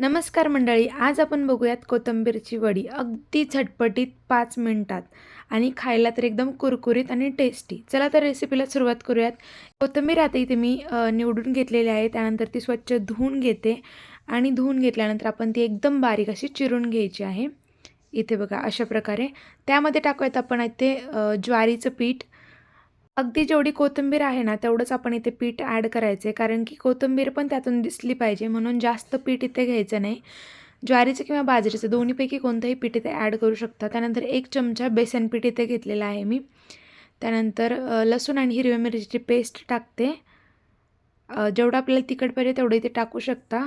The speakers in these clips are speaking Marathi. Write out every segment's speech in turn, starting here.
नमस्कार मंडळी आज आपण बघूयात कोथंबीरची वडी. अगदी झटपटीत पाच मिनटात. आणि खायला तर एकदम कुरकुरीत आणि टेस्टी चला तर रेसिपीला सुरुवात करूयात. कोथिंबीर आता इथे मी निवडून घेतलेली आहे. त्यानंतर ती स्वच्छ धुवून घेते. आणि धुवून घेतल्यानंतर आपण ती एकदम बारीक अशी चिरून घ्यायची आहे. इथे बघा अशा प्रकारे. त्यामध्ये टाकूयात आपण इथे ज्वारीचं पीठ अगदी जेवढी कोथिंबीर आहे ना तेवढंच आपण इथे पीठ ॲड करायचं आहे कारण की कोथिंबीर पण त्यातून दिसली पाहिजे. म्हणून जास्त पीठ इथे घ्यायचं नाही. ज्वारीचं किंवा बाजरीचं दोन्हीपैकी कोणतंही पीठ इथे ॲड करू शकता. त्यानंतर एक चमचा बेसन पीठ इथे घेतलेला आहे मी. त्यानंतर लसूण आणि हिरव्या मिरचीची पेस्ट टाकते. जेवढं आपल्याला तिखट पाहिजे तेवढं इथे टाकू शकता.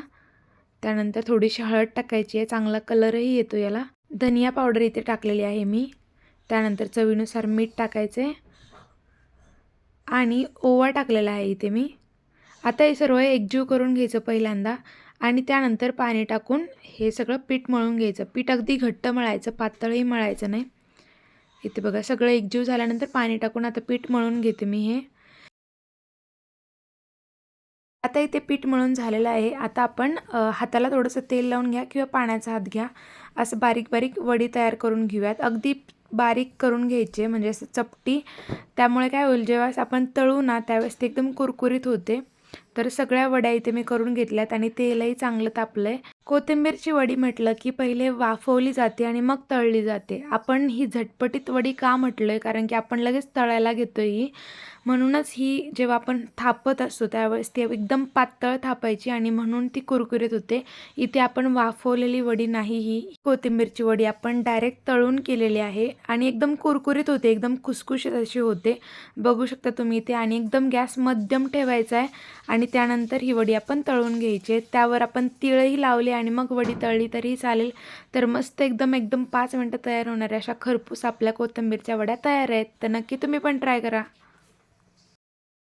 त्यानंतर थोडीशी हळद टाकायची आहे. चांगला कलरही येतो याला. धनिया पावडर इथे टाकलेली आहे मी. त्यानंतर चवीनुसार मीठ टाकायचे आणि ओवा टाकलेला आहे इथे मी. आता हे सर्व एकजीव करून घ्यायचं पहिल्यांदा आणि त्यानंतर पाणी टाकून हे सगळं पीठ मळून घ्यायचं. पीठ अगदी घट्ट मळायचं पातळही मळायचं नाही. इथे बघा सगळं एकजीव झाल्यानंतर पाणी टाकून आता पीठ मळून घेते मी हे. आता इथे पीठ मळून झालेलं आहे. आता आपण हाताला थोडंसं तेल लावून घ्या किंवा पाण्याचा हात घ्या. असं बारीक बारीक वडी तयार करून घेऊयात. अगदी बारीक करून घ्यायचे म्हणजे असं चपटी. त्यामुळे काय होईल जेव्हा आपण तळू ना त्यावेळेस ते एकदम कुरकुरीत होते. तर सगळ्या वड्या इथे मी करून घेतल्यात आणि तेलही चांगलं तापलं आहे कोथिंबीरची वडी म्हटलं की पहिले वाफवली जाते आणि मग तळली जाते. आपण ही झटपटीत वडी का म्हटलं आहे कारण की आपण लगेच तळायला घेतो ही म्हणूनच ही जेव्हा आपण थापत असतो त्यावेळेस ती एकदम पातळ थापायची आणि म्हणून ती कुरकुरीत होते. इथे आपण वाफवलेली वडी नाही ही कोथिंबीरची वडी आपण डायरेक्ट तळून केलेली आहे आणि एकदम कुरकुरीत होते एकदम खुसखुशीत अशी होते. बघू शकता तुम्ही इथे आणि एकदम गॅस मध्यम ठेवायचा आहे आणि त्यानंतर ही वडी आपण तळून घ्यायची त्यावर आपण तिळही लावले आणि मग वडी तळली तरी चालेल. तर मस्त एकदम एकदम पाच मिनटं तयार होणाऱ्या अशा खरपूस आपल्या कोथिंबीरच्या वड्या तयार आहेत. तर नक्की तुम्ही पण ट्राय करा.